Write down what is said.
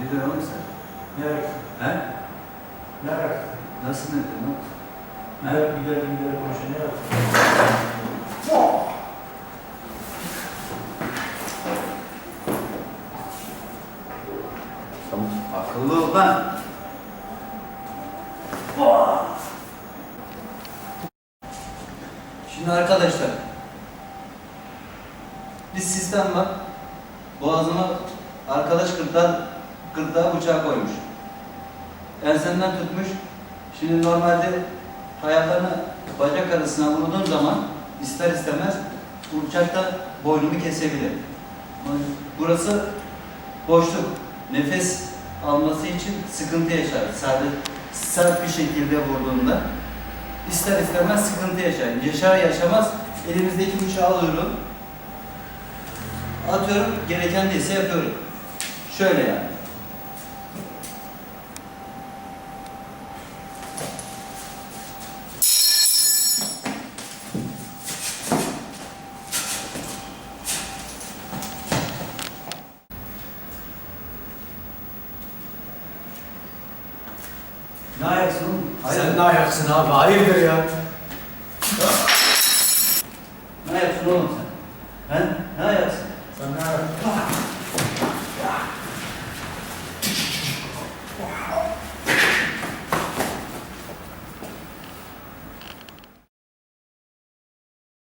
Ne diyor oğlum sen? Nerek. He? Nerek. Nasıl ne diyor oğlum? Nerek gider gider konuşuyor. Nerek. Akıllı ol lan. Şimdi arkadaşlar bir sistem var. Boğazıma arkadaş gırtlağa, gırtlağa bıçağı koymuş. Ensenden tutmuş. Şimdi normalde ayaklarını bacak arasına vurduğum zaman ister istemez bu bıçak da boynumu kesebilir. Burası boşluk. Nefes alması için sıkıntı yaşar. Sadece sert bir şekilde vurduğunda ister istemez sıkıntı yaşar. Yaşar yaşamaz elimizdeki bıçağı alıyorum. Atıyorum gereken neyse yapıyorum. Şöyle yani. Ne ayaksın? Sen ne ayaksın abi? Hayırdır ya? Ne ayaksın oğlum sen? He? Ne ayaksın? Sen ne ayaksın?